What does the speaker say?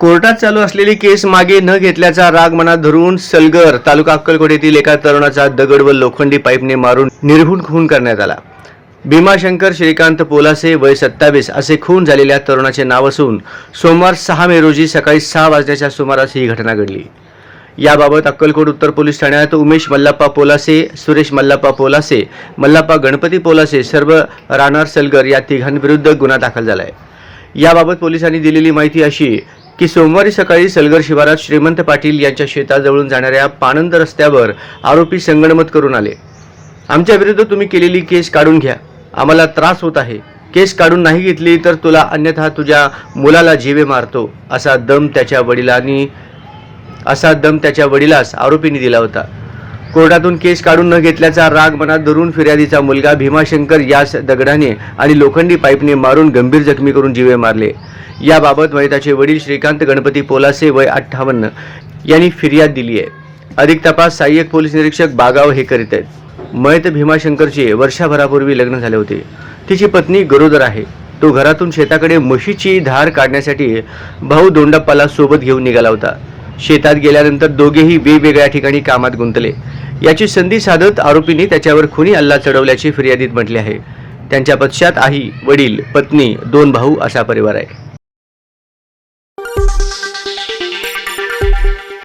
कोर्टात चालू असलेली केस मागे न घेतल्याचा राग मनात धरून सलगर तालुका अक्कलकोट येथील एका तरुणाचा दगड व लोखंडी पाईपने मारून निर्घुण खून करण्यात आला. भीमाशंकर श्रीकांत पोलासे वय सत्तावीस असे खून झालेल्या तरुणाचे नाव असून सोमवार सहा मे रोजी सकाळी सहा वाजण्याच्या सुमारास ही घटना घडली. याबाबत अक्कलकोट उत्तर पोलीस ठाण्यात उमेश मल्लाप्पा पोलासे सुरेश मल्लाप्पा पोलासे मल्लाप्पा गणपती पोलासे सर्व राहणार सलगर या तिघांविरुद्ध गुन्हा दाखल झाला आहे याबाबत पोलिसांनी दिलेली माहिती अशी की सोमवारी सकाळी सलगर शिवारात श्रीमंत पाटील यांच्या शेताजवळून जाणाऱ्या पाणंद रस्त्यावर आरोपी संगणमत करून आले. आमच्या विरुद्ध तुम्ही केलेली केस काढून घ्या. आम्हाला त्रास होत आहे. केस काढून नाही घेतली तर तुला अन्यथा तुझ्या मुलाला जीवे मारतो असा दम त्याच्या वडिलांनी असा दम त्याच्या वडिलास आरोपींनी दिला होता. कोर्टातून केस काढून न घेतल्याचा राग मनात धरून फिर्यादीचा मुलगा भीमाशंकर यास दगडाने आणि लोखंडी पाईपने मारून गंभीर जखमी करून जीवे मारले. याबाबत मयताचे वडील श्रीकांत गणपती पोलासे वय अठ्ठावन्न यांनी फिर्याद दिली आहे. अधिक तपास सहाय्यक पोलीस निरीक्षक बागाव हे करीत आहेत. मयत भीमाशंकरचे वर्षभरापूर्वी लग्न झाले होते. तिची पत्नी गरोदर आहे. तो घरातून शेताकडे म्हशीची धार काढण्यासाठी भाऊ दोंडप्पाला सोबत घेऊन निघाला होता. शेतात गेल्यानंतर दोघेही वेगवेगळ्या ठिकाणी कामात गुंतले. याची संधी साधत आरोपींनी त्याच्यावर खुनी अल्ला चढवल्याची फिर्यादीत म्हटले आहे. त्यांच्या पक्षात आई वडील पत्नी दोन भाऊ असा परिवार आहे.